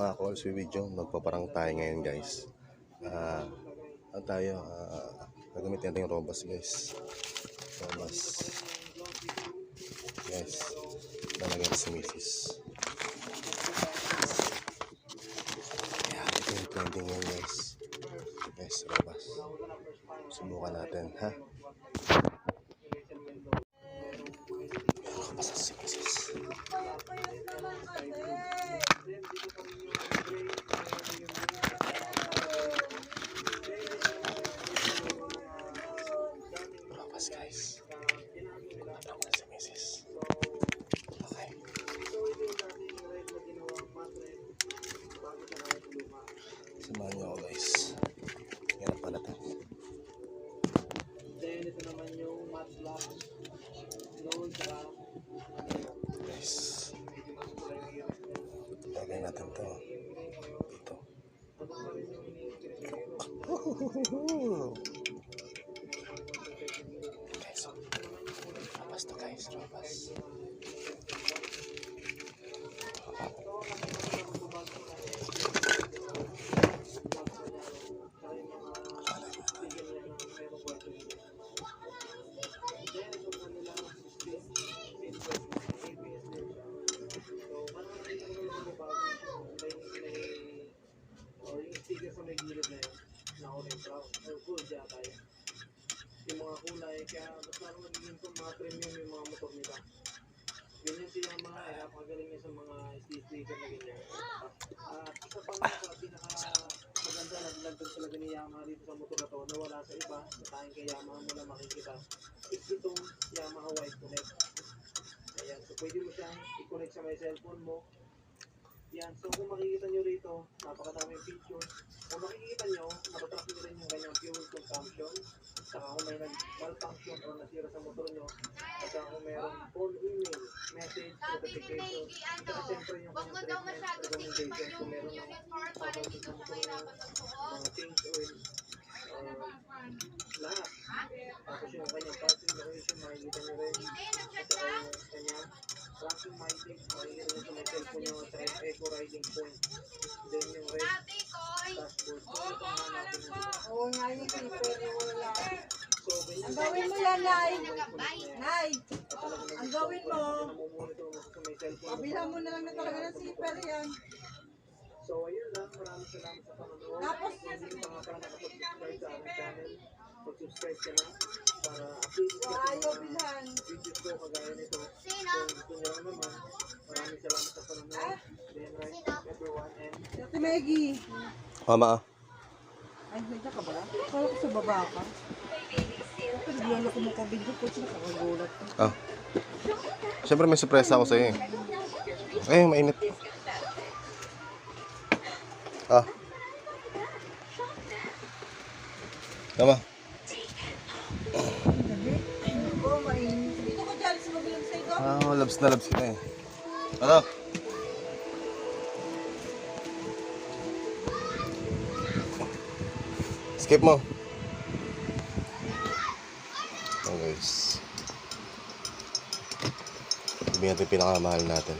mga calls with video, magpaparang tayo ngayon guys. Ah, ano tayo? Ah, gagamitin natin yung robas guys. Robas. Guys, lalagyan si misis. Kaya ito yung ngayon guys. Guys, robas. Subukan natin, ha? Robas si Ito naman yung. Gold, saka Guys. Lagay natin to. Dito. Guys. Robas to guys, robas. Yan, so kung makikita nyo rito, napakadaming features. Kung makikita nyo, matatrack nyo rin yung kanyang fuel consumption. Saka kung may nag-malfunction o nasira sa motor nyo, at saka kung mayroong phone, email, message, notification. Saka siyempre yung Huwag mo daw masyado kung yung unit part para hindi ka mo mahirapan ng buhok. mga change oil, uh, lahat. Tapos yung kanyang parking location, makikita nyo rin. Hindi, ka? yung kanyang tracking mileage, makikita nyo sa may cellphone yung eco riding point. Then yung red ko, dashboard. So, ito ang hanapin nyo dito. Oo nga yung paper wala. So, ganyan Ang gawin mo yan, Nay. Nay, ang gawin mo, namumonitor mo na lang na talaga ng zipper yan. So, ayun lang. Maraming salamat sa panonood. Tapos, hindi pa nga pala nakapag-subscribe sa aming channel, mag-subscribe ka na para updated ka sa Ayaw mga videos ko kagaya nito. Sino? Kung gusto nyo naman, maraming salamat sa panonood. Then, right, everyone, and Ate Maggie. Mama ah. Ay, nandiyan ka ba? Kala ko sa baba ka. Naglolo ko mo kabidyo ko siya nakakagulat. Ah. Siyempre may surprise ako sa iyo. Eh, mainit. Ah. Tama. Ah, labs na labs kita eh. Ano? Skip mo. Oh guys. Sabihin natin pinakamahal natin.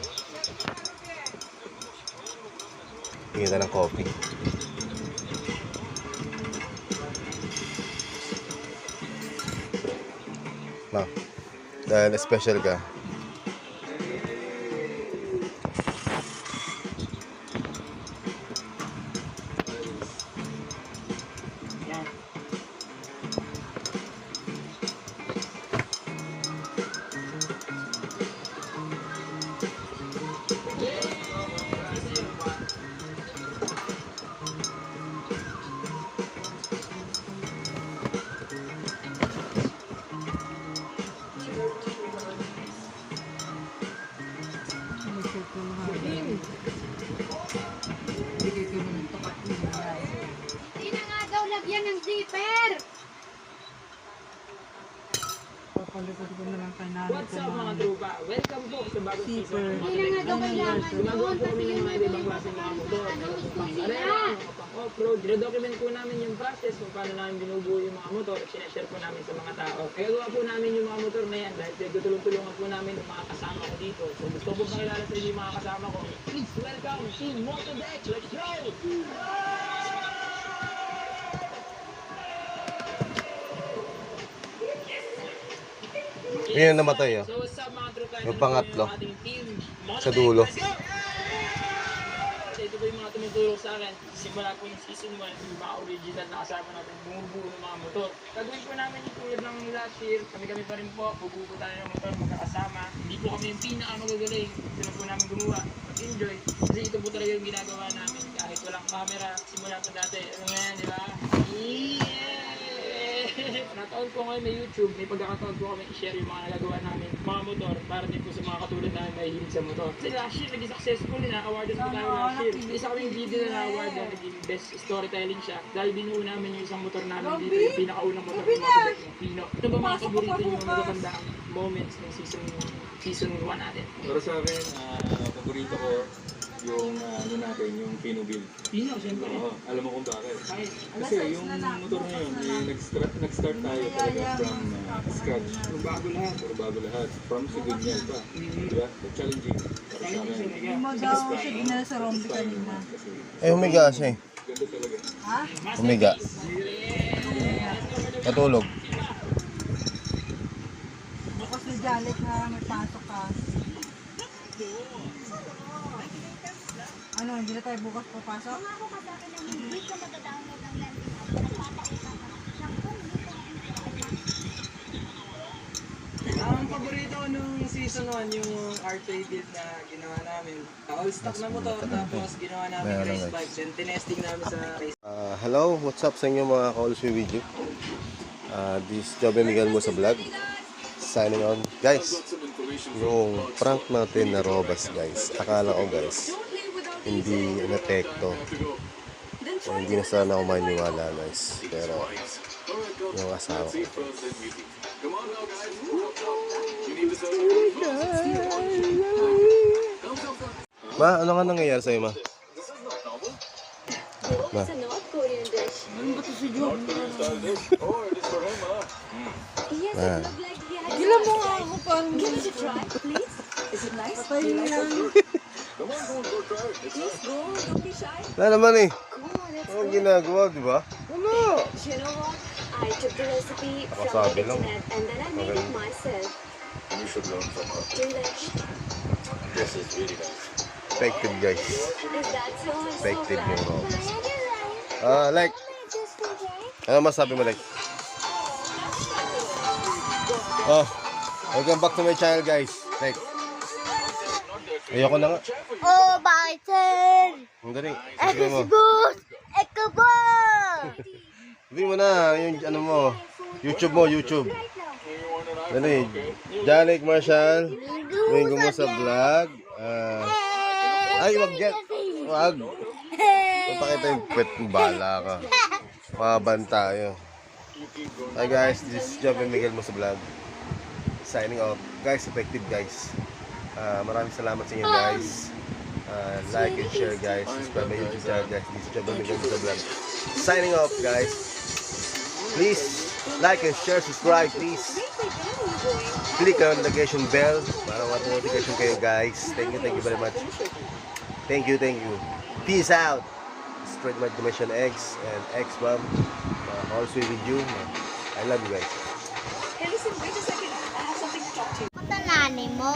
Tingin ng coffee. No. Dahil special ka. Off off-road. Dinodocument po namin yung process kung paano namin binubuo yung mga motor. Sinashare po namin sa mga tao. Kaya gawa po namin yung mga motor na yan dahil pinagtutulong-tulungan po namin yung mga kasama ko dito. So gusto ko pakilala sa inyo yung mga kasama ko. Please welcome Team Motodeck. Let's go! Yun ang namatay, oh. So what's up? Yung pangatlo. Sa dulo. So ito po yung mga tumutulong sa akin. Simula po yung season 1, yung mga original na kasama natin bumubuo ng mga motor. Gagawin po namin yung tulad ng last year. Kami-kami pa rin po. Bubuo po tayo ng motor magkakasama. Hindi po kami yung pinakamagagaling. Sila po namin gumawa. Enjoy. Kasi ito po talaga yung ginagawa namin. Kahit walang camera, simula po dati. Ano nga yan, di ba? Nataon po ngayon may YouTube, may pagkakataon po kami i-share yung mga nagagawa namin, mga motor, para din po sa mga katulad namin may hilig sa motor. Kasi last year, naging successful din, na-awardan po tayo last year. Isa kami yung video na na-award na naging best storytelling siya. Dahil binuo namin yung isang motor namin dito, yung pinakaunang motor ng Motodeck ng Pino. Ito ba mga paborito nyo mga matatandaan moments ng season season 1 natin? Para sa akin, ah, paborito ko yung ano natin, yung Pino Build. Pino, siyempre. Oo, alam mo kung bakit. Kasi yung motor na yun, eh, nag-start, nag-start tayo talaga from ah, scratch. Puro bago lahat. Puro bago lahat. From Sigunyal pa. Di ba? So, challenging. Para sa akin. Hindi mo daw siya dinala sa Rombi kanina. Eh, humiga siya eh. ganda talaga. Ha? Humiga. Natulog. Bukas na Jalet na may pasok ka. Ano, hindi na tayo bukas papasok? Ang paborito ko nung season 1, yung arcade na ginawa namin. All stock na motor, tapos ginawa namin Meron, race bike. Then tinesting namin sa race Ah, hello, what's up sa inyo mga with video? Ah, this is Joby Miguel mo sa vlog. Signing on. Guys, yung prank natin na robas guys. Akala ko guys, hindi inepekto. So, hindi na sana ako maniwala guys. Pero, yung asawa ko. Ma, ano nga nangyayari sa'yo, ma? Ma, It's a North Korean dish. Yes, It Gila mo nga ako parang Give it a try, please. Is it nice? patay mo yan. Please go, don't be shy. wala naman eh. Come on, let's go. ginagawa, di ba? Wala. You know what? I took the recipe from the lang. internet and then I made it myself. You should learn from her. Delish. This is really nice. Effective guys. Is that so? I'm so Effective glad. yung robas. Ah, like, ano masabi mo like? Oh, welcome back to my channel guys. Like, ayoko na nga. Oh, bakit sir? Ang dali. Sabi mo. Boss! Eko ba? Sabi mo na, yung ano mo. YouTube mo, YouTube. Dali. Janik Marshall. Mingo mo sa vlog. Ah, ay, wag yan. Wag. Papakita yung pet mo, bala ka. Maban tayo. Hi guys, this is Joby Miguel mo sa vlog. Signing off. Guys, effective guys. Ah, maraming salamat sa inyo guys. Ah, like and share guys. Subscribe my YouTube channel guys. This is Joby Miguel sa vlog. Signing off guys. Please like and share, subscribe please. Click on the notification bell para ma-notification kayo guys. Thank you, thank you very much. Thank you, thank you. Peace out. Spread my dimension X and X bomb. Uh, also with you. I love you guys. Nani mo.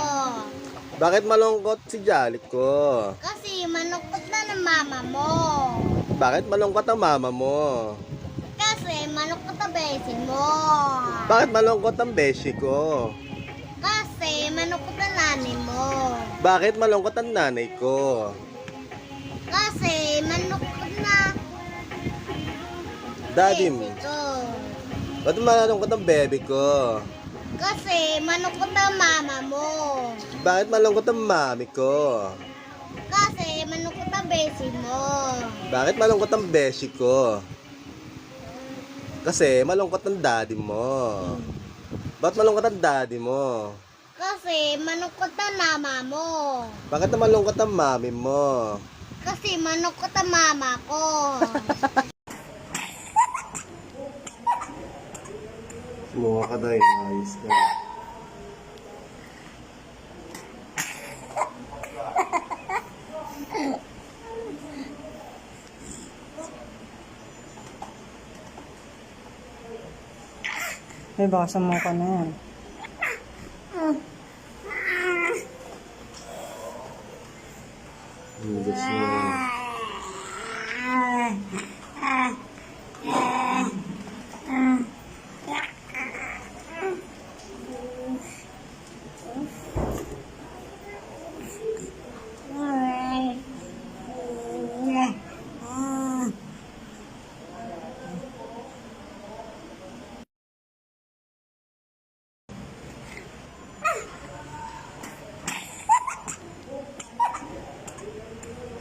Bakit malungkot si Jalik ko? Kasi manukot na ng mama mo. Bakit malungkot ang mama mo? Kasi manukot na besin mo. Bakit malungkot ang beshi ko? Kasi manukot na nani mo. Bakit malungkot ang nanay ko? Kasi manukot na Daddy mo. Ba't malungkot ang baby ko? Kasi manukot na mama mo. Bakit malungkot ang mami ko? Kasi manukot na besin mo. Bakit malungkot ang beshi ko? Kasi malungkot ang daddy mo. Bakit malungkot ang daddy mo? Kasi manukot na mama mo. Bakit na malungkot ang mami mo? Kasi manok ko ta mama ko. Sumuha ka dahil ayos ka. May baka sa mukha na yan. Hugas mo na.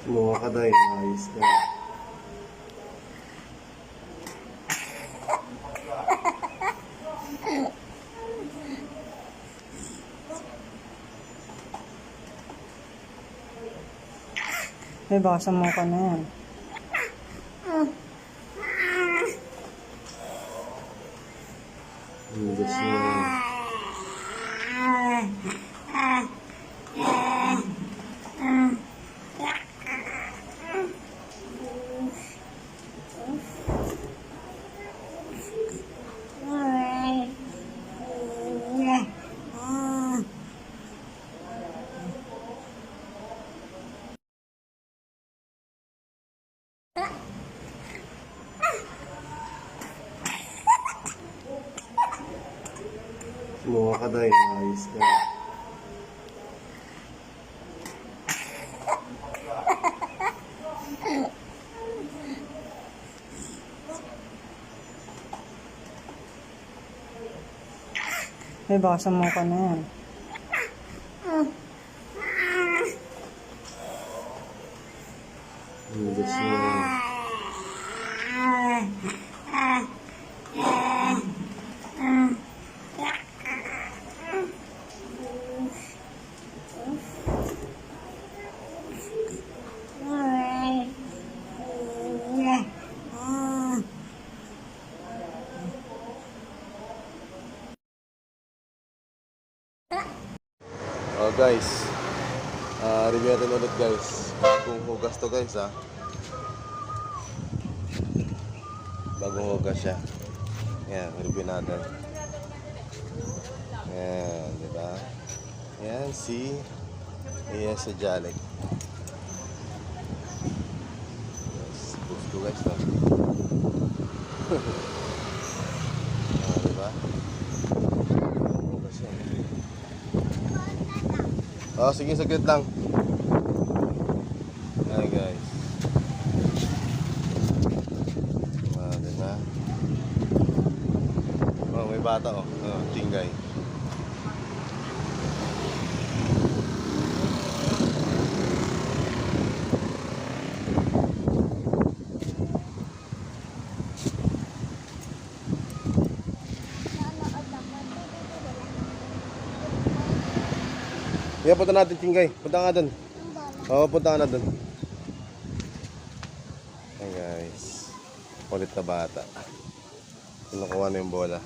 Sumuha ka dahil ayos ka. May baka sa mukha na yan. Hugas mo na. Sumuha ka dahil ayos ka. May baka sa mukha na yan. Hugas mo na. Oh guys, Ah, review natin ulit guys. Bagong hugas to guys ah. Bagong hugas siya. Yan, review natin. Yan, di ba? Yan, si Iya sa Jalik. Yes, gusto guys no? ah, di ba? Bagong hugas yan. Oh, sige, saglit lang. Hi guys. Ah, diba? Oh, may bata oh. Oh, tingay. Yeah, punta natin tingay. Punta nga doon. Oo, punta na doon. Hey guys. Kulit na bata. Kinukuha na yung bola.